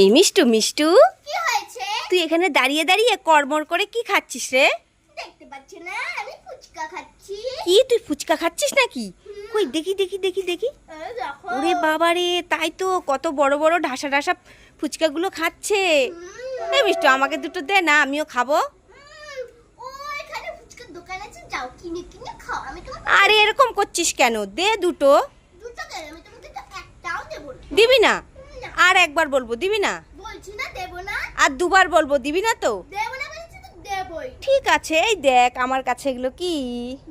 এই মিষ্টু মিষ্টু। কি হয়েছে? তুই এখানে দাঁড়িয়ে দাঁড়িয়ে কড়মড় করে কি খাচ্ছিস রে? দেখতে পাচ্ছ না আমি ফুচকা খাচ্ছি। কি তুই ফুচকা খাচ্ছিস নাকি? কই দেখি দেখি দেখি দেখি। ওরে বাবা রে তাই তো কত বড় বড় ঢাসা ঢাসা ফুচকাগুলো খাচ্ছে। এই মিষ্টু আমাকে দুটো দে না আমিও খাব। আরে এরকম করছিস কেন? দে দুটো। দেবো না, আর একবার বলব দিবি না? বলছি না দেবো না। আর দুবার বলব দিবি না তো? দেবো না বলছি তো দেবই। ঠিক আছে এই দেখ আমার কাছে এগুলো কি?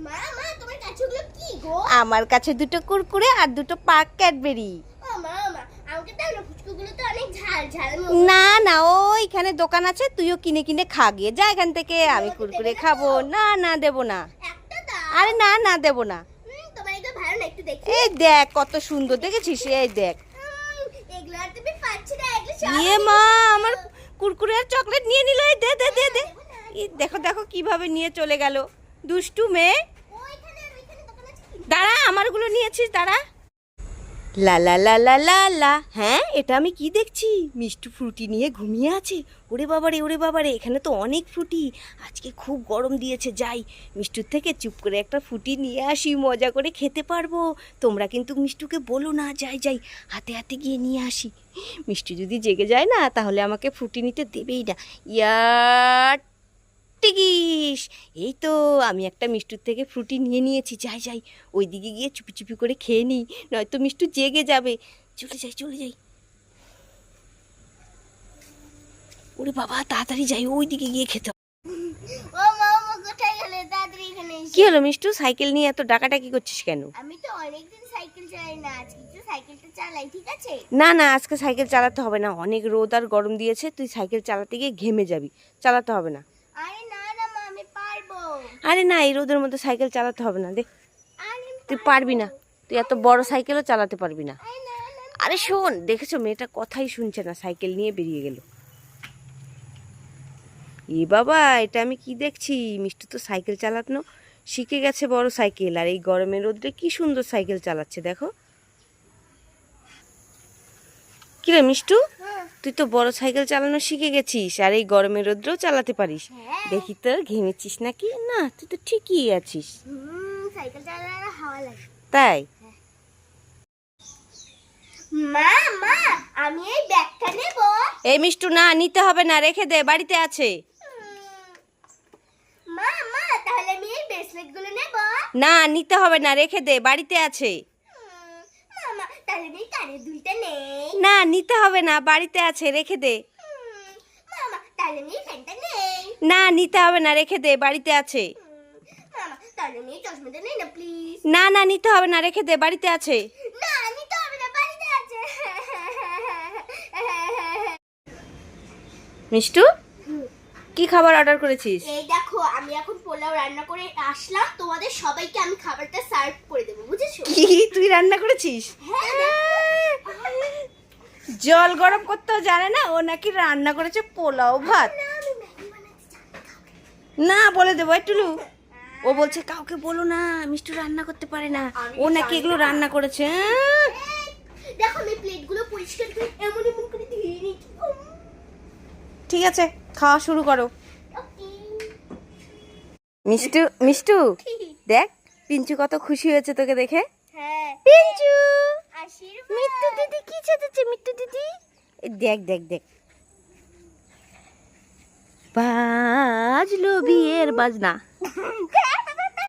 মা মা তোমার কাছে ওগুলো কি গো? আমার কাছে দুটো কুরকুরে আর দুটো পাক ক্যাডবেরি। ও মা মা আমাকে দাও না ফুচকাগুলো তো অনেক ঝাল ঝাল না না ওইখানে দোকান আছে তুইও কিনে কিনে খা গিয়ে যা এখান থেকে আমি কুরকুরে খাব। না না দেবো না। আরে না না দেবো না। হুম, তোমার ভালো না একটু দেখি। এই দেখ কত সুন্দর দেখেছিস? এই দেখ হুম, এগুলো আর তুমি পাচ্ছি না এগুলো সব ইয়ে মা আমার কুরকুরে আর চকলেট নিয়ে নিল। দে দে দে দে। দেখো দেখো কীভাবে নিয়ে চলে গেল। দুষ্টু মেয়ে। দাঁড়া আমারগুলো নিয়েছিস দাঁড়া। লা লা লা লা লা লা। হ্যাঁ এটা আমি কি দেখছি? মিষ্টি ফ্রুটি নিয়ে ঘুমিয়ে আছে। ওরে বাবারে ওরে বাবারে, এখানে তো অনেক ফ্রুটি। আজকে খুব গরম দিয়েছে, যাই। মিষ্টুর থেকে চুপ করে একটা ফ্রুটি নিয়ে আসি, মজা করে খেতে পারব। তোমরা কিন্তু মিষ্টুকে বলো না, যাই যাই। হাতে হাতে গিয়ে নিয়ে আসি। মিষ্টি যদি জেগে যায় না, তাহলে আমাকে ফ্রুটি নিতে দেবেই না। ইয়ার টিকিস এই তো আমি একটা মিষ্টুর থেকে ফ্রুটি নিয়ে নিয়েছি। যাই যাই ওই দিকে গিয়ে চুপি চুপি করে খেয়ে নিই নয়তো মিষ্টু জেগে যাবে। চলে যাই চলে যাই। ওরে বাবা তাড়াতাড়ি যাই ওই দিকে গিয়ে খেতে কি হলো মিষ্টু? সাইকেল নিয়ে এত ডাকাটাকি করছিস কেন? আমি তো অনেকদিন সাইকেল চালাই না আজকে তো সাইকেলটা চালাই ঠিক আছে? না না আজকে সাইকেল চালাতে হবে না। অনেক রোদ আর গরম দিয়েছে তুই সাইকেল চালাতে গিয়ে ঘেমে যাবি। চালাতে হবে না। আরে না, এই রোদের মধ্যে সাইকেল চালাতে হবে না, দেখ। তুই পারবি না। তুই এত বড় সাইকেলও চালাতে পারবি না। আরে শোন, দেখেছ, মেয়েটা কথাই শুনছে না, সাইকেল নিয়ে বেরিয়ে গেল। এ বাবা, এটা আমি কি দেখছি? মিষ্টি তো সাইকেল চালানো শিখে গেছে বড় সাইকেল, আর এই গরমের রোদ্রে কি সুন্দর সাইকেল চালাচ্ছে, দেখো। কিরে মিষ্টু। তুই তো বড় সাইকেল চালানো শিখে গেছিস আর এই গরমের রোদ্রেও চালাতে পারিস। হ্যাঁ। দেখি তো ঘেমেছিস নাকি? না তুই তো ঠিকই আছিস। তাই? মা মা আমি এই ব্যাগটা নেব। এই মিষ্টু না নিতে হবে না রেখে দে বাড়িতে আছে। মা মা তাহলে আমি এই ব্রেসলেটগুলো নেব। না নিতে হবে না রেখে দে বাড়িতে আছে। তাহলে আমি কানের দুলটা নেই। না নিতে হবে না বাড়িতে আছে রেখে দে। মামা তাহলে এই ফ্যানটা নেই। না নিতে হবে না রেখে দে বাড়িতে আছে। মামা তাহলে আমি চশমাটা নেই না প্লিজ না না নিতে হবে না রেখে দে বাড়িতে আছে। না নিতে হবে না বাড়িতে আছে। মিষ্টু? কি খাবার অর্ডার করেছিস? এই দেখো আমি এখন পোলাও রান্না করে আসলাম। তোমাদের সবাইকে আমি খাবারটা সার্ভ করে দেবো বুঝেছ? কি? তুই রান্না করেছিস? হ্যাঁ। জল গরম করতেও জানে না ও নাকি রান্না করেছে পোলাও ভাত। না, বলে দেবো টুলু। ও বলছে কাউকে বলো না মিষ্টু রান্না করতে পারে না। ও নাকি এগুলো রান্না করেছে আহ! দেখো আমি প্লেটগুলো পরিষ্কার করে এমন এমন করে ধুয়ে ঠিক আছে। খাওয়া শুরু করো। মিষ্টু মিষ্টু দেখ পিঞ্চু কত খুশি হয়েছে তোকে দেখে। হ্যাঁ পিঞ্চু! মিত্তু মিট্টু দিদি কি চেতেছে মিত্তু দিদি? দেখ দেখ দেখ। বাজলো বিয়ের বাজনা।